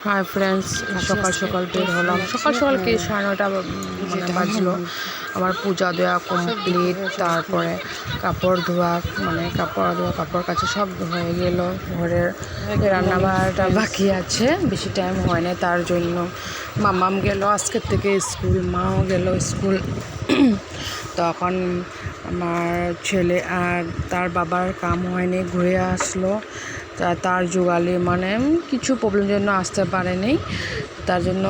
Hi friends সকাল সকাল বের হলাম। সকাল সকাল কি সাড়ে নটা মানে বাজলো? আমার পূজা দেওয়া কমপ্লিট তারপরে কাপড় ধোয়া মানে কাপড় ধোয়া কাপড় কাছে সব হয়ে গেল। ঘরের রান্না বান্নাটা বাকি আছে বেশি টাইম হয় না তার জন্য। মামাম গেল আজকের থেকে স্কুল মাও গেল স্কুল তখন আমার ছেলে আর তার বাবার কাম হয়নি ঘুরে আসলো। তার জোগালি মানে কিছু প্রবলেম জন্য আসতে পারেনি তার জন্য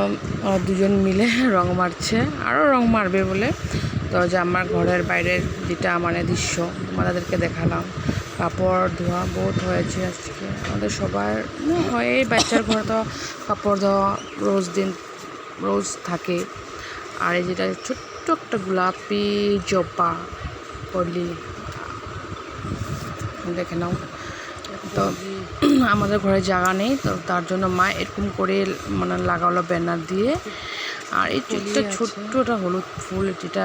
দুজন মিলে রং মারছে। আরও রং মারবে বলে। তো যে আমার ঘরের বাইরের যেটা মানে দৃশ্য তোমাদেরকে দেখালাম। কাপড়, ধোয়া বহুত হয়েছে আজকে। আমাদের সবার হয় এই বাচ্চার ঘরে তো কাপড় ধোয়া রোজ দিন, রোজ থাকে। আর এই যেটা ছোট্ট একটা গোলাপি জপা পলি, দেখে নাও। তো আমাদের ঘরে জায়গা নেই তো তার জন্য মা এরকম করে মানে লাগালো ব্যানার দিয়ে। আর এই একটা ছোট্টটা হলুদ ফুল যেটা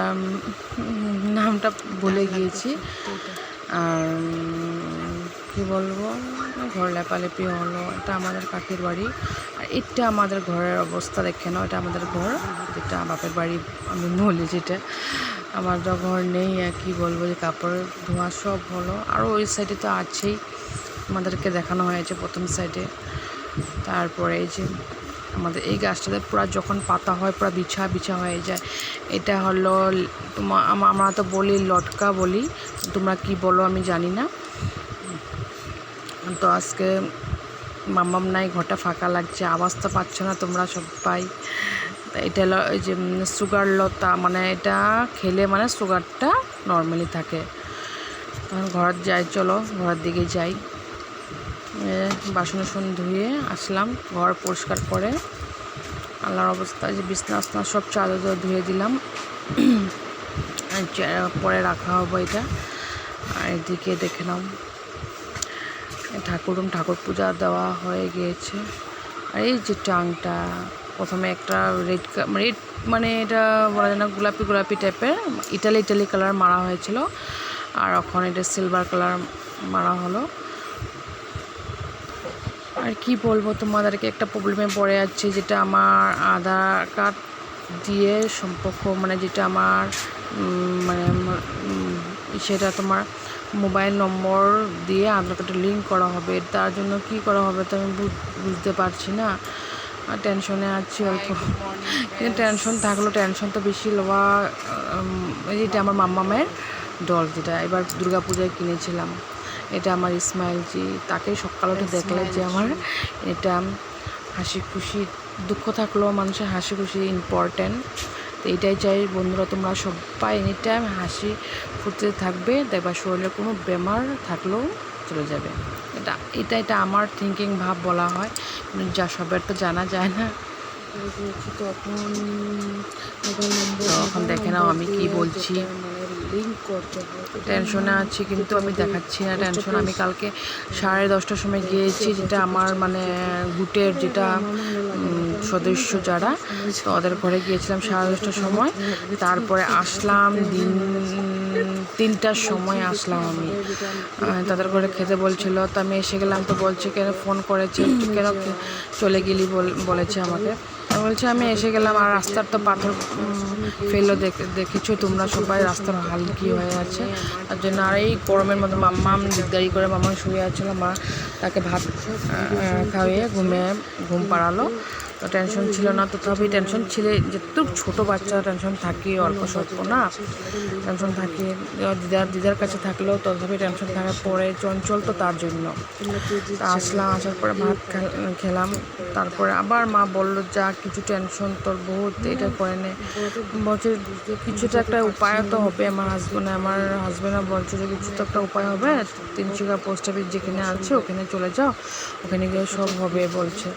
নামটা ভুলে গিয়েছি। আর কি বলব ঘর লেপালেপি হলো এটা আমাদের কাকির বাড়ি। আর এটা আমাদের ঘরের অবস্থা দেখে নাও এটা আমাদের ঘর যেটা বাপের বাড়ি আমি বলি যেটা। আমার তো ঘর নেই আর কি বলব যে কাপড় ধোয়া সব হলো। আর ওই সাইডে তো আছেই। আমাদেরকে দেখানো হয়েছে প্রথম সাইডে। তারপরে এই যে আমাদের এই গাছটাতে পুরো যখন পাতা হয়, পুরো বিছা বিছা হয়ে যায়। এটা হলো তোমার আমরা তো বলি লটকা বলি। তোমরা কি বলো আমি জানি না। তো আজকে মামাম নাই, ঘরটা ফাঁকা লাগছে, আওয়াজ তো পাচ্ছ না তোমরা সবাই। এটা হলো যে সুগার লতা মানে এটা খেলে মানে সুগারটা নর্মালি থাকে। ঘর যাই, চলো, ঘরের দিকে যাই। বাসন টাসন ধুয়ে আসলাম, ঘর পরিষ্কার করে। আল্লাহর অবস্থা যে বিছনা আসনা সব চাদর ধুয়ে দিলাম। পরে রাখা হবে এটা। আর এদিকে দেখে নাও ঠাকুর ঠাকুর পূজা দেওয়া হয়ে গিয়েছে। আর এই যে টাংটা, প্রথমে একটা রেড রেড মানে এটা বলা যায় না, গোলাপি গোলাপি টাইপের, ইটালি ইটালি কালার মারা হয়েছিল। আর এখন এটা সিলভার কালার মারা হলো। আর কি বলব তোমাদেরকে একটা প্রবলেমে পড়ে যাচ্ছে যেটা আমার আধার কার্ড দিয়ে সম্পর্ক মানে যেটা আমার মানে সেটা তোমার মোবাইল নম্বর দিয়ে আধার কার্ডে লিঙ্ক করা হবে। তার জন্য কি করা হবে তো আমি বুঝ- বুঝতে পারছি না। আর টেনশনে আছি অল্প। কিন্তু টেনশন থাকলেও টেনশন তো বেশি লওয়া যেটা আমার মাম্মামের ডল যেটা এবার দুর্গা পূজায় কিনেছিলাম। এটা আমার ইসমাইলজি তাকে সকাল উঠে দেখলে যে আমার এটা হাসি খুশি দুঃখ থাকলেও মানুষের হাসি খুশি ইম্পর্ট্যান্ট তো এটাই চাই বন্ধুরা তোমরা সবাই এনি টাইম হাসি ফুটতে থাকবে দেখবা শরীরে কোনো বেমার থাকলেও চলে যাবে। এটা এটা এটা আমার থিঙ্কিং ভাব বলা হয়। যা সবার তো জানা যায় না। তখন মোবাইল নম্বর তো এখন দেখে নাও আমি কি বলছি টেনশনে আছি কিন্তু আমি দেখাচ্ছি না টেনশন আমি কালকে সাড়ে দশটার সময় গিয়েছি যেটা আমার মানে গুটের যেটা সদস্য যারা তো ওদের ঘরে গিয়েছিলাম সাড়ে দশটার সময় তারপরে আসলাম দিন তিনটার সময় আসলাম আমি তাদের ঘরে খেতে বলছিল তো আমি এসে গেলাম তো বলছে কেন ফোন করেছে কেন চলে গেলি বল- বলেছে আমাকে আমি বলছি, আমি এসে গেলাম আর রাস্তার তো পাথর ফেলল দেখে, দেখেছ তোমরা সবাই, রাস্তার হাল কী হয়ে আছে? তার জন্য আর এই গরমের মতো মাম্মাম দিকদারি করে, মামা শুয়ে আছিল মা তাকে ভাত খাওয়িয়ে ঘুমিয়ে, ঘুম পাড়ালো। টেনশন ছিল না, তথাপি টেনশন ছিল, যেহেতু ছোটো বাচ্চা টেনশন থাকে, অল্প স্বল্প না টেনশন থাকে। দিদার দিদার কাছে থাকলেও তথাপি টেনশন থাকার পরে চঞ্চল তো তার জন্য। আসলাম, আসার পরে ভাত খেলাম, তারপরে আবার মা বলল, যা, কিছু টেনশন তোর বহুত এটা করে নে। বলছে কিছুটা একটা উপায় তো হবে, আমার হাজব্যান্ড আমার হাজব্যান্ডও বলছে যে, কিছু তো একটা উপায় হবে তিনশিকা পোস্ট অফিস যেখানে আছে, ওখানে চলে যাও, ওখানে গিয়ে সব হবে, বলছে।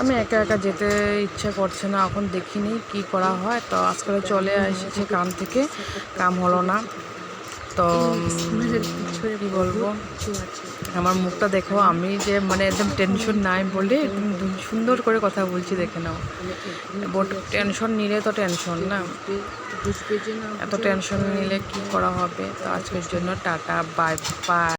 আমি একা একা যেতে ইচ্ছা করছে না, এখন দেখিনি কি করা হয়। তো আজকাল চলে এসেছে কাম থেকে, কাম হলো না। তো, কি বলব? আমার মুখটা দেখো, আমি যে মানে একদম টেনশন নাই বলে সুন্দর করে কথা বলছি, দেখে নাও। বট টেনশন নিলে তো টেনশন না। এত টেনশন নিলে কি করা হবে? তো আজকের জন্য টাটা বাই বাই